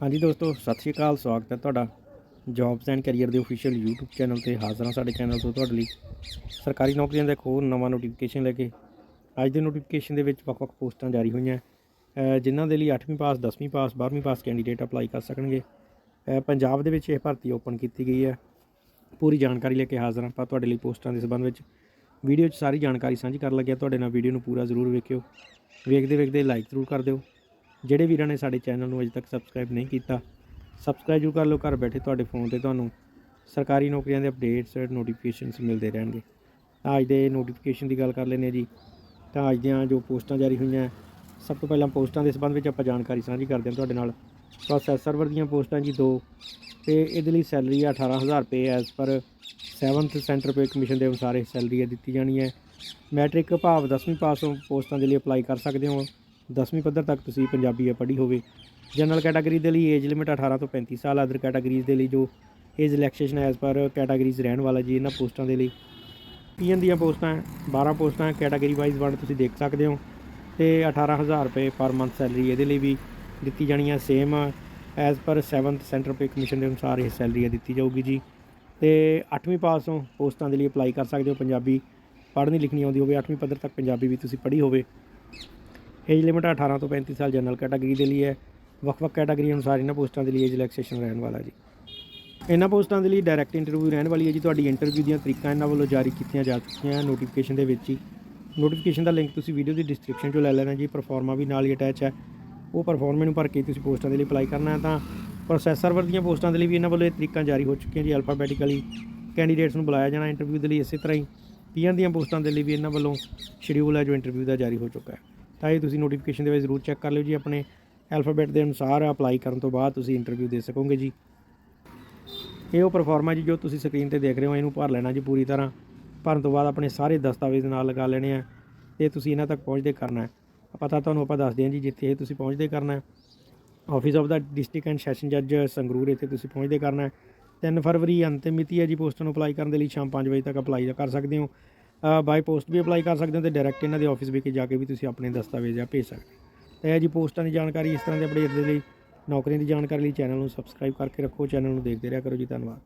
ਹਾਂਜੀ ਦੋਸਤੋ, ਸਤਿ ਸ਼੍ਰੀ ਅਕਾਲ, ਸਵਾਗਤ ਹੈ ਤੁਹਾਡਾ ਜੌਬਸ ਐਂਡ ਕੈਰੀਅਰ ਦੇ ਅਫੀਸ਼ੀਅਲ YouTube ਚੈਨਲ ਤੇ ਹਾਜ਼ਰ ਹਾਂ ਸਾਡੇ ਚੈਨਲ ਤੋਂ ਤੁਹਾਡੇ ਲਈ ਸਰਕਾਰੀ ਨੌਕਰੀਆਂ ਦਾ ਇੱਕ ਹੋਰ ਨਵਾਂ ਨੋਟੀਫਿਕੇਸ਼ਨ ਲੈ ਕੇ। ਅੱਜ ਦੇ ਨੋਟੀਫਿਕੇਸ਼ਨ ਦੇ ਵਿੱਚ ਵੱਖ-ਵੱਖ ਪੋਸਟਾਂ ਜਾਰੀ ਹੋਈਆਂ। ਜਿਨ੍ਹਾਂ ਦੇ ਲਈ 8ਵੀਂ ਪਾਸ 10ਵੀਂ ਪਾਸ 12ਵੀਂ ਪਾਸ ਕੈਂਡੀਡੇਟ ਅਪਲਾਈ ਕਰ ਸਕਣਗੇ। ਪੰਜਾਬ ਦੇ ਵਿੱਚ ਇਹ ਭਰਤੀ ਓਪਨ ਕੀਤੀ ਗਈ ਹੈ। ਪੂਰੀ ਜਾਣਕਾਰੀ ਲੈ ਕੇ ਹਾਜ਼ਰ ਹਾਂ ਆਪਾਂ ਤੁਹਾਡੇ ਲਈ ਪੋਸਟਾਂ ਦੇ ਸੰਬੰਧ ਵਿੱਚ। ਵੀਡੀਓ 'ਚ ਸਾਰੀ ਜਾਣਕਾਰੀ ਸਾਂਝੀ ਕਰਨ ਲੱਗਿਆ। ਤੁਹਾਡੇ ਨਾਲ ਵੀਡੀਓ ਨੂੰ ਪੂਰਾ ਜ਼ਰੂਰ ਵੇਖਿਓ। ਵੇਖਦੇ ਵੇਖਦੇ ਲਾਈਕ ਜ਼ਰੂਰ ਕਰ ਦਿਓ। ਜਿਹੜੇ ਵੀਰਾਂ ਨੇ ਸਾਡੇ ਚੈਨਲ ਨੂੰ ਅਜੇ ਤੱਕ ਸਬਸਕ੍ਰਾਈਬ ਨਹੀਂ ਕੀਤਾ ਸਬਸਕ੍ਰਾਈਬ ਜ਼ਰੂਰ ਕਰ ਲਓ, ਘਰ ਬੈਠੇ ਤੁਹਾਡੇ ਫੋਨ ਤੇ ਤੁਹਾਨੂੰ ਸਰਕਾਰੀ ਨੌਕਰੀਆਂ ਦੇ ਅਪਡੇਟਸ ਨੋਟੀਫਿਕੇਸ਼ਨਸ ਮਿਲਦੇ ਰਹਿਣਗੇ। ਅੱਜ ਦੇ ਨੋਟੀਫਿਕੇਸ਼ਨ ਦੀ ਗੱਲ ਕਰ ਲੈਂਦੇ ਹਾਂ ਜੀ। ਤਾਂ ਅੱਜ ਦੀਆਂ ਜੋ ਪੋਸਟਾਂ ਜਾਰੀ ਹੋਈਆਂ, ਸਭ ਤੋਂ ਪਹਿਲਾਂ ਪੋਸਟਾਂ ਦੇ ਸੰਬੰਧ ਵਿੱਚ ਆਪਾਂ ਜਾਣਕਾਰੀ ਸਾਂਝੀ ਕਰਦੇ ਹਾਂ ਤੁਹਾਡੇ ਨਾਲ। ਪ੍ਰੋਸੈਸ ਸਰਵਰ ਦੀਆਂ ਪੋਸਟਾਂ ਜੀ ਦੋ, ਤੇ ਇਹਦੇ ਲਈ ਸੈਲਰੀ ਆ 18000 ਰੁਪਏ as per 7th centre pay commission ਦੇ ਅਨੁਸਾਰ ਇਹ ਸੈਲਰੀ ਹੈ ਦਿੱਤੀ ਜਾਣੀ ਹੈ। ਮੈਟ੍ਰਿਕ ਭਾਵ 10ਵੀਂ ਪਾਸ ਪੋਸਟਾਂ ਦੇ ਲਈ ਅਪਲਾਈ ਕਰ ਸਕਦੇ ਹੋ। 10ਵੀਂ ਪੱਧਰ ਤੱਕ ਤੁਸੀਂ ਪੰਜਾਬੀ ਆ ਪੜ੍ਹੀ ਹੋਵੇ। ਜਨਰਲ ਕੈਟਾਗਰੀ ਦੇ ਲਈ ਏਜ ਲਿਮਿਟ 18 ਤੋਂ 35 ਸਾਲ ਅਦਰ ਕੈਟਾਗਰੀਜ਼ ਦੇ ਲਈ ਜੋ age relaxation as per categories ਰਹਿਣ ਵਾਲਾ ਜੀ ਇਹਨਾਂ ਪੋਸਟਾਂ ਦੇ ਲਈ। ਪੀਐਨ ਦੀਆਂ ਪੋਸਟਾਂ ਹੈ, 12 ਪੋਸਟਾਂ ਕੈਟਾਗਰੀ ਵਾਈਜ਼ ਵੰਡ ਤੁਸੀਂ ਦੇਖ ਸਕਦੇ ਹੋ। ਤੇ 18000 ਰੁਪਏ ਪਰ ਮੰਥ ਸੈਲਰੀ ਇਹਦੇ ਲਈ ਵੀ ਦਿੱਤੀ ਜਾਣੀ ਹੈ। Same as per 7th centre pay commission ਦੇ ਅਨੁਸਾਰ ਇਹ ਸੈਲਰੀ ਹੈ ਦਿੱਤੀ ਜਾਊਗੀ ਜੀ। ਤੇ 8ਵੀਂ ਪਾਸ ਹੋ ਪੋਸਟਾਂ ਦੇ ਲਈ ਅਪਲਾਈ ਕਰ ਸਕਦੇ ਹੋ ਪੰਜਾਬੀ। ਪੜ੍ਹਨੀ ਲਿਖਣੀ ਆਉਂਦੀ ਹੋਵੇ 8ਵੀਂ ਪੱਧਰ ਤੱਕ ਪੰਜਾਬੀ ਵੀ ਤੁਸੀਂ ਪੜ੍ਹੀ ਹੋਵੇ। ਏਜ ਲਿਮਿਟ 18 ਤੋਂ 35 ਸਾਲ ਜਨਰਲ ਕੈਟਾਗਰੀ ਦੇ ਲਈ ਹੈ। ਵੱਖ-ਵੱਖ ਕੈਟਾਗਰੀ ਅਨੁਸਾਰ ਇਹਨਾਂ ਪੋਸਟਾਂ ਦੇ ਲਈ ਏਜ ਰਿਲੈਕਸੇਸ਼ਨ ਰਹਿਣ ਵਾਲਾ ਜੀ। ਇਹਨਾਂ ਪੋਸਟਾਂ ਦੇ ਲਈ ਡਾਇਰੈਕਟ ਇੰਟਰਵਿਊ ਰਹਿਣ ਵਾਲੀ ਹੈ ਜੀ। ਤੁਹਾਡੀ ਇੰਟਰਵਿਊ ਦੀਆਂ ਤਰੀਕਾਂ ਇਹਨਾਂ ਵੱਲੋਂ ਜਾਰੀ ਕੀਤੀਆਂ ਜਾ ਚੁੱਕੀਆਂ ਨੋਟੀਫਿਕੇਸ਼ਨ ਦੇ ਵਿੱਚ ਹੀ। ਨੋਟੀਫਿਕੇਸ਼ਨ ਦਾ ਲਿੰਕ ਤੁਸੀਂ ਵੀਡੀਓ ਦੀ ਡਿਸਕ੍ਰਿਪਸ਼ਨ 'ਚੋਂ ਲੈ ਲੈਣਾ ਜੀ। ਪਰਫਾਰਮਾ ਵੀ ਨਾਲ ਹੀ ਅਟੈਚ ਹੈ। ਉਹ ਪਰਫਾਰਮੇ ਨੂੰ ਭਰ ਕੇ ਤੁਸੀਂ ਪੋਸਟਾਂ ਦੇ ਲਈ ਅਪਲਾਈ ਕਰਨਾ ਹੈ ਤਾਂ ਪ੍ਰੋਸੈਸਰ ਸਰਵਰ ਪੋਸਟਾਂ ਦੇ ਲਈ ਵੀ ਇਹਨਾਂ ਵੱਲੋਂ ਇਹ ਤਰੀਕਾਂ ਜਾਰੀ ਹੋ ਚੁੱਕੀਆਂ ਜੀ। ਅਲਫਾਬੈਟਿਕਲੀ ਕੈਂਡੀਡੇਟਸ ਨੂੰ ਬੁਲਾਇਆ ਜਾਣਾ ਇੰਟਰਵਿਊ ਦੇ ਲਈ ਇਸੇ ਤਰ੍ਹਾਂ ਹੀ। ਪੀਐਨ ਦੀਆਂ ਪੋਸਟਾਂ ਦੇ ਲਈ ਵੀ ਇਹਨਾਂ ਵੱਲੋਂ ਸ਼ਡਿਊਲ ਹੈ ਜੋ ਇੰਟਰਵਿਊ ਦਾ ਜਾਰੀ ਹੋ ਚੁੱਕਾ ਹੈ। ਤਾਂ ਇਹ ਤੁਸੀਂ ਨੋਟੀਫਿਕੇਸ਼ਨ ਦੇ ਵਿੱਚ ਜ਼ਰੂਰ ਚੈੱਕ ਕਰ ਲਿਓ ਜੀ, ਆਪਣੇ ਐਲਫਾਬੈਟ ਦੇ ਅਨੁਸਾਰ ਅਪਲਾਈ ਕਰਨ ਤੋਂ ਬਾਅਦ ਤੁਸੀਂ ਇੰਟਰਵਿਊ ਦੇ ਸਕੋਗੇ ਜੀ। ਇਹ ਉਹ ਪਰਫਾਰਮਾ ਜੀ ਜੋ ਤੁਸੀਂ ਸਕਰੀਨ ਤੇ ਦੇਖ ਰਹੇ ਹੋ, ਇਹਨੂੰ ਭਰ ਲੈਣਾ ਜੀ ਪੂਰੀ ਤਰ੍ਹਾਂ। ਭਰਨ ਤੋਂ ਬਾਅਦ ਆਪਣੇ ਸਾਰੇ ਦਸਤਾਵੇਜ਼ ਨਾਲ ਲਗਾ ਲੈਣੇ ਆ। ਤੇ ਤੁਸੀਂ ਇਹਨਾਂ ਤੱਕ ਪਹੁੰਚਦੇ ਕਰਨਾ ਹੈ। ਪਤਾ ਤੁਹਾਨੂੰ ਆਪਾਂ ਦੱਸਦੇ ਹਾਂ ਜੀ, ਜਿੱਥੇ ਇਹ ਤੁਸੀਂ ਪਹੁੰਚਦੇ ਕਰਨਾ ਹੈ। ਆਫਿਸ ਆਫ ਦਾ ਡਿਸਟ੍ਰਿਕਟ ਐਂਡ ਸੈਸ਼ਨ ਜੱਜ ਸੰਗਰੂਰ ਇੱਥੇ ਤੁਸੀਂ ਪਹੁੰਚਦੇ ਕਰਨਾ ਹੈ। 3 ਫਰਵਰੀ ਅੰਤਿਮ ਮਿਤੀ ਹੈ ਜੀ ਪੋਸਟਾਂ ਨੂੰ ਅਪਲਾਈ ਕਰਨ ਦੇ ਲਈ, ਸ਼ਾਮ 5 ਵਜੇ ਤੱਕ ਅਪਲਾਈ ਕਰ ਸਕਦੇ ਹੋ। ਬਾਈ ਪੋਸਟ ਵੀ ਅਪਲਾਈ ਕਰ ਸਕਦੇ ਹੋ ਤੇ ਡਾਇਰੈਕਟ ਇਹਨਾਂ ਦੇ ਆਫਿਸ ਵਿਖੇ ਜਾ ਕੇ ਵੀ ਤੁਸੀਂ ਆਪਣੇ ਦਸਤਾਵੇਜ਼ ਆ ਭੇਜ ਸਕਦੇ ਹੋ। ਤਾਂ ਇਹ ਜੀ ਪੋਸਟਾਂ ਦੀ ਜਾਣਕਾਰੀ ਇਸ ਤਰ੍ਹਾਂ ਦੇ ਅਪਡੇਟ ਦੇ ਲਈ, ਨੌਕਰੀਆਂ ਦੀ ਜਾਣਕਾਰੀ ਲਈ ਚੈਨਲ ਨੂੰ ਸਬਸਕ੍ਰਾਈਬ ਕਰਕੇ ਰੱਖੋ, ਚੈਨਲ ਨੂੰ ਦੇਖਦੇ ਰਿਹਾ ਕਰੋ ਜੀ, ਧੰਨਵਾਦ।